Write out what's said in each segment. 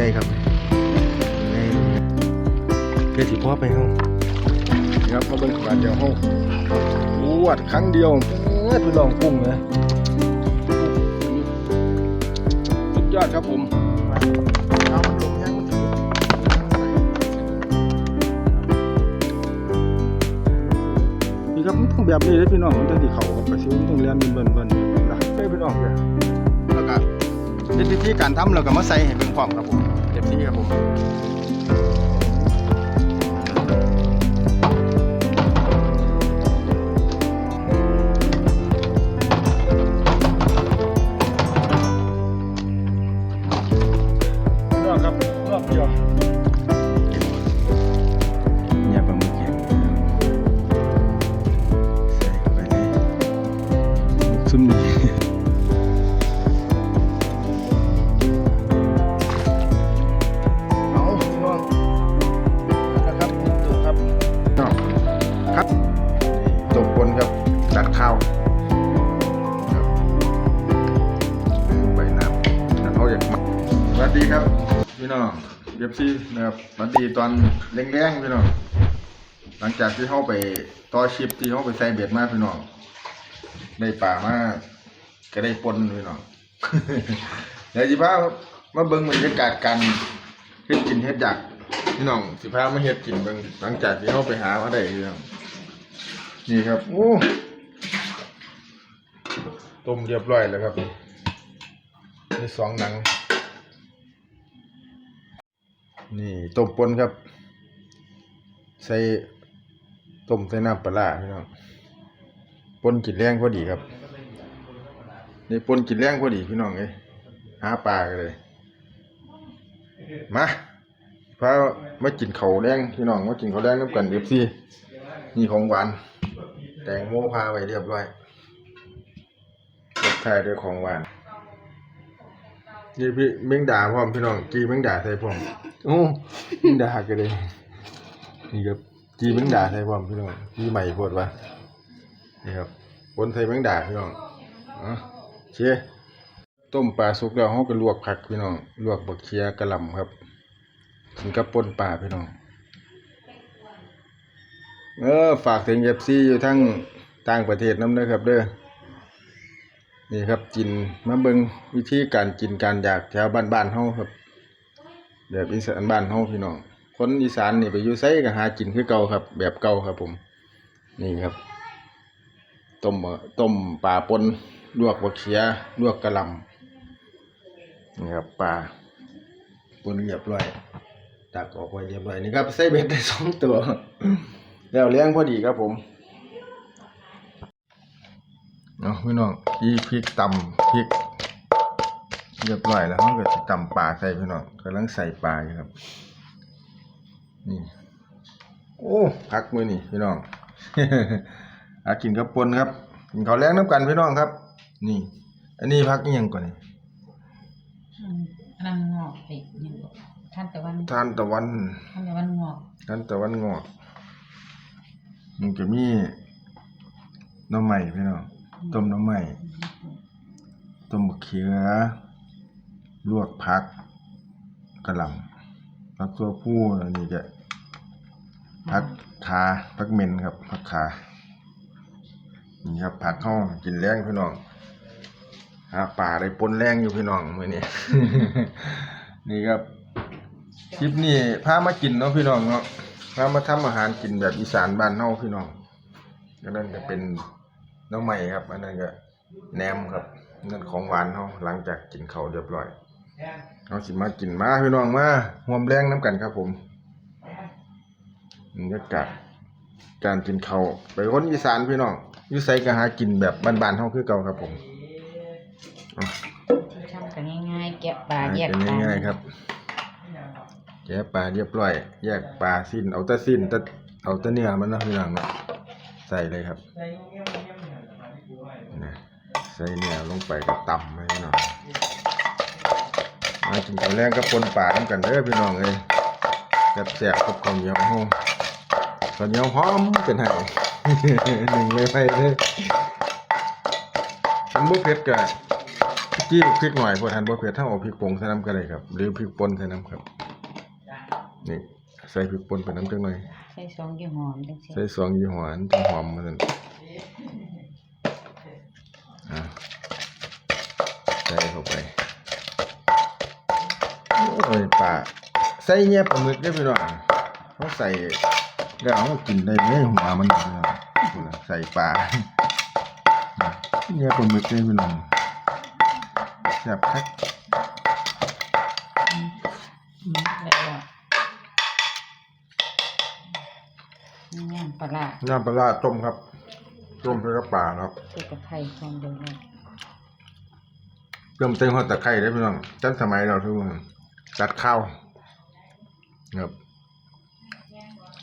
ใหญ่ครับใหญ่เพื่อสิพ่อไปห้องนี่ครับมาเบิ่งบาทเดียวห้องอวดครั้งเดียวเอ้ยไปลองกุ้งนะสุดยอดครับผมเอามันลงยังมันถือนี่ครับมันต้องแบบนี้เลยพี่น้องมันต้องที่เขาครับกระซิวมันต้องเรียนเบิ่นเบิ่นๆนะเฮ้ยพี่น้องเนี่ยแล้วก็เป็นวิธีการทำแล้วก็มาใส่ให้เบิ่งพร้อมครับผม เต็มที่ครับผมรอบครับรอบเดียวเนี่ยปลาหมึกแห้งใส่เข้าไปเลยซุ่มนี่ พี่น้องเบียบซีนะครับสวัสดีตอนแรงๆพี่น้องหลังจากที่เข้าไปต่อชิปที่เข้าไปใส่เบ็ดมาพี่น้องได้ป่ามาก็ได้ปนพี่น้องเดี๋ยวสิพามาเบิ่งบรรยากาศการเฮ็ดกินเฮ็ดอยากพี่น้องสิพามาเฮ็ดกินเบิ่งหลังจากที่เข้าไปหามาได้พี่น้องนี่ครับโอ้ต้มเรียบร้อยแล้วครับนี่สองหนัง นี่ต้มปนครับ ใส่ต้มใส่น้ำปลาพี่น้องปนกินแรงพอดีครับ นี่ปนกินแรงพอดีพี่น้องเอ้ยหาปลากันเลย มาพามากินเขาแรงพี่น้องมากินเขาแรงน้ำกันเอฟซีนี่ของหวาน แตงโมพาไว้เรียบร้อยรสชาติด้วยของหวาน นี่พี่เม่งด่าพร้อมพี่น้องจีเม่งด่าใส่พร้อมโอ้เม่งด่ากันเลยนี่ครับจีเม่งด่าใส่พร้อมพี่น้องจีใหม่โพดวะนี่ครับปนใส่เม่งด่าพี่น้องอะเชี่ยต้มปลาสุกแล้วเขาก็ลวกผักพี่น้องลวกบักเชียกระหล่ำครับกินกับปนปลาพี่น้องเออฝากถึงเอฟซีอยู่ทั้งต่างประเทศน้ำเด้อครับเด้อ นี่ครับกินมาเบิงวิธีการกินการอยากแถวบ้านๆเฮาครับ แบบอีสานบ้านเฮาพี่น้องคนอีสานนี่ไปอยู่ไสก็หากินคือเก่าครับ แบบเก่าครับผม นี่ครับต้มต้มปลาปนลวกบักเขียลวกกระลำนี่ครับปลาปนเรียบร้อยตักออกไว้เรียบร้อยนี่ครับใส่เบ็ดได้สองตัวแล้วเลี้ยงพอดีครับผม เนาะพี่น้องที่พริกตำพริกเรียบร้อยแล้วเขาก็จะตำปลาใส่พี่น้องกำลังใส่ปลาอยู่ครับ นี่โอ้พักมือนี่พี่น้องอากินกับปนครับกินข้าวแรงน้ำกันพี่น้องครับ นี่ อันนี้พักอิหยังก่อนนี่อืมอันนั้นงอกไปยังบอกท่านตะวันทานตะวันท่านตะวันงอกทานตะวันงอกมันจะมีหน้ำใหม่พี่น้อง ต้มหน้ำใหม่ต้มมะเขือ ลวกผักกระหล่ำผักตัวผู้อันนี้จะผักขาผักเมนครับผักขานี่ครับผักเข้ากินแรงพี่น้องหาป่าได้ปนแรงอยู่พี่น้องมื้อนี้นี่ครับคลิปนี้พามากินเนาะพี่น้องเนาะพามาทำอาหารกินแบบอีสานบ้านเฮาพี่น้องอันนั้นก็เป็นห น้องใหม่ครับ อันนั้นก็แหนมครับนั่นของหวานเฮาหลังจากกินข้าวเรียบร้อยเราสิมากินมาพี่น้องมาห่วมแรงน้ำกันครับผมบรรยากาศการกินข้าวไปคนอีสานพี่น้องอยู่ไสก็หากินแบบบ้านๆเฮาคือเก่าครับผมเอาทำกันง่ายๆแกะปลาแยกเป็นปลาง่ายๆครับแกะปลาเรียบร้อย แยกปลาสิ้นเอาแต่สิ้นแต่เอาแต่เนื้อมันเนาะพี่น้องเนาะใส่เลยครับนะใส่เนื้อลงไปก็ตำให้พี่น้องมากินข้าวแรงกับปนปลาน้ำกันเด้อพี่น้องเอ้ยแซ่บๆกับข้าวเหนียวห้องข้าวเหนียวหอมเป็นไห้หนึ่งไม่ไปเลยมันบุกเผ็ดกันจี้พริกหน่อยพวกท่านบ่เผ็ดถ้าเอาพริกป่งใส่น้ำก็ได้ครับ หรือพริกป่นใส่น้ำครับ นี่ใส่พริกป่นไปน้ำจังหน่อยใส่ซองยี่ห้อจังซี่ใส่สองยี่ห้ออันต้องหอมมาสั่น ใส่เงี้ยปลาหมึกได้อพี่น้องเขาใส่แล้วเอากินได้ไหมหัวมันพี่น้องใส่ปลาเงี้ยปลาหมึกได้อพี่น้องแซ่บคักอืมแล้วก็นี่ปลาร้าน้ำปลาร้าต้มครับ ต้มไปกับปลาครับใส่ตะไคร้ซองเดียวเลยเริ่มเติมข้าวตะไคร้ได้อพี่น้องจันสมัยเราทุกคน จัดข้าวครับ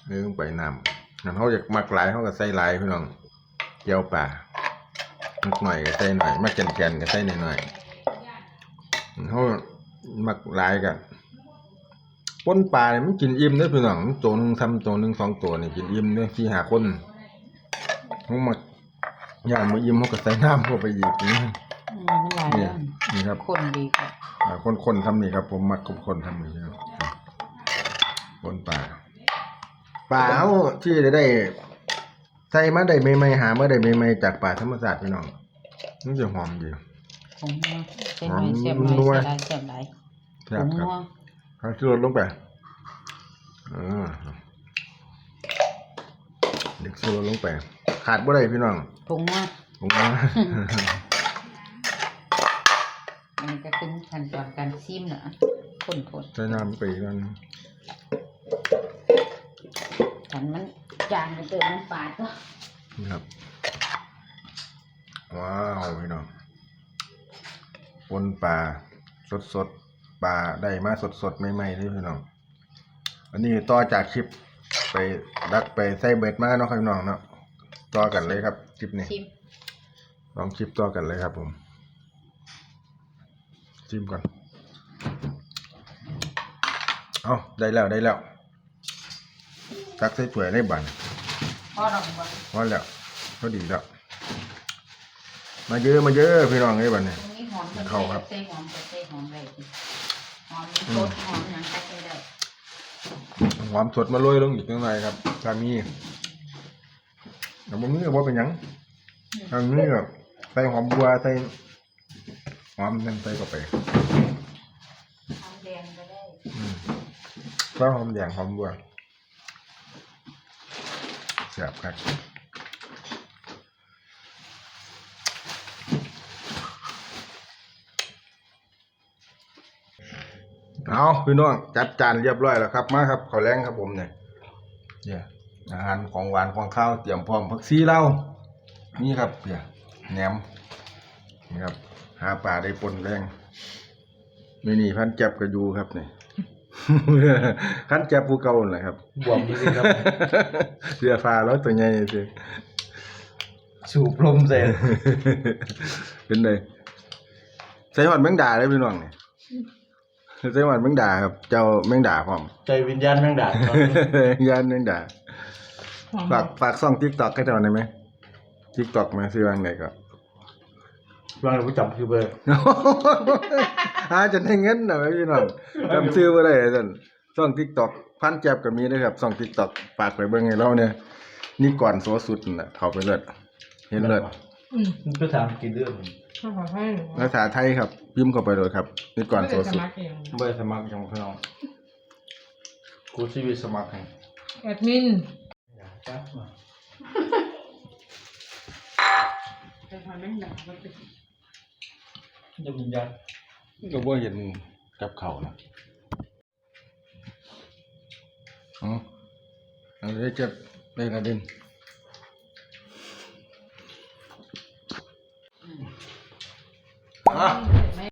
เนื้องไปนำนั่นเขาอยากมักหลายเขาก็ใส่หลายพี่น้องเจียวป่ามักหน่อยก็ใส่หน่อยมักแก่นๆก็ใส่หน่อยๆเขามักหลายกันป้นปลาเนี่ยมันกินอิ่มเด้อพี่น้องมันตัวหนึ่งทำตัวหนึ่งสองตัวนี่กินอิ่มเด้อที่หาคนเขามักย่างมาอิ่มเขาก็ใส่น้ำเข้าไปอีกนี่อืมมันหลายเนี่ย นี่ครับคนดีครับอ่าคนคนทำนี่ครับ ผมมักคนคนทำนี่ครับคนป่าป่าเขาที่ได้ได้ใส่มาได้ใหม่ๆหามาได้ใหม่ๆจากป่าธรรมศาสตร์พี่น้องมันจะหอมดี ผมว่าใส่หน่อยเสียบหน่อยนัวใส่หลายเสียบหลายครัผบมครับว่าเอาชูรสลงไปอ่าเด็กชูรสลงไป ขาดบ่ได้พี่น้องผมว่าผมว่าอั นนี้ก็คือขั้นตอนการซิมนะคนคนใส่น้ำไปอีกแล้วนะขันมันจางไปเติมน้ำปลาก็นี่ครับ ว้าวพี่น้องปนปลาสดสดๆปลาได้มาสดสดๆใหม่ๆเลยพี่น้อง อันนี้ต่อจากคลิปไปดักไปใส่เบ็ดมาเนาะครับพี่น้องเนาะต่อกันเลยครับคลิปนี้ชิมลองคลิปต่อกันเลยครับผม ชิมก่อน เอาได้แล้วได้แล้วตักใส่ถ้วยได้บันพ่อเราบอกพอแล้วพอดีแล้ว มาเยอะมาเยอะพี่น้องไอ้บันเนี่ยตรงนี้หอมจนเข้าครับใส่หอมจะใส่หอมได้ดิหอมสดหอมหยังก็ใส่ได้หอมสดมาโรยลงอีกนิดหน่อยครับถ้ามีแต่บ่มีก็บ่เป็นหยังถ้ามีก็ใส่หอมบัวใส่ หอมนั่นใส่เข้าไปหอมแดงก็ได้อืมใส่หอมแดงหอมบัวแซ่บครับเอาพี่น้องจัดจานเรียบร้อยแล้วครับมาครับข้าวแรงครับผมเนี่ยเนี่ยอาหารของหวานของข้าวเตรียมพร้อมผักชีเหล้านี่ครับเนี่ยแหนมนี่ครับ หาปลาได้ปนแรงไม่นี่พันจับกระยูครับเนี่ยพันจับภูเก่าน่ะครับบวมจริงๆครับเรือฟ้าแล้วตัวใหญ่สิสูบลมเสร็จเป็นไงใส่หอดแมงดาได้พี่น้องเนี่ยใส่หอดแมงดาครับ เจ้าแมงดาพร้อมใจวิญญาณแมงดาครับยานแมงดาฝากฝากซ่องทิกตอกให้เจ้าหน่อยไหมทิกตอกมาซื้อวางไหนก็ วางหรือจำคือเบอร์อาจะได้เงินนะพี่น้องจำซื้อบ่ได้ท่านซ่องทิกตอกพันแจ็บก็มีนะครับซ่องทิกตอกฝากไปเบิ่งให้เราเนี่ยนี่ก่อนโสสุดน่ะเข้าไปเลิศเห็นเลิศอืมมันก็ถามกี่เรื่องข้าวผัดให้ภาษาไทยครับพิมพ์เข้าไปเลยครับนี่ก่อนโสสุดเบอร์สมัครยังพี่น้องกูชีวิตสมัครให้แอดมินอยากจับมาจะทำไม่ได้มันเป็นจะวิญญาณก็บ่เห็นกับเขานะอ๋อเอาเลยเจ็บได้กระเด็นไม่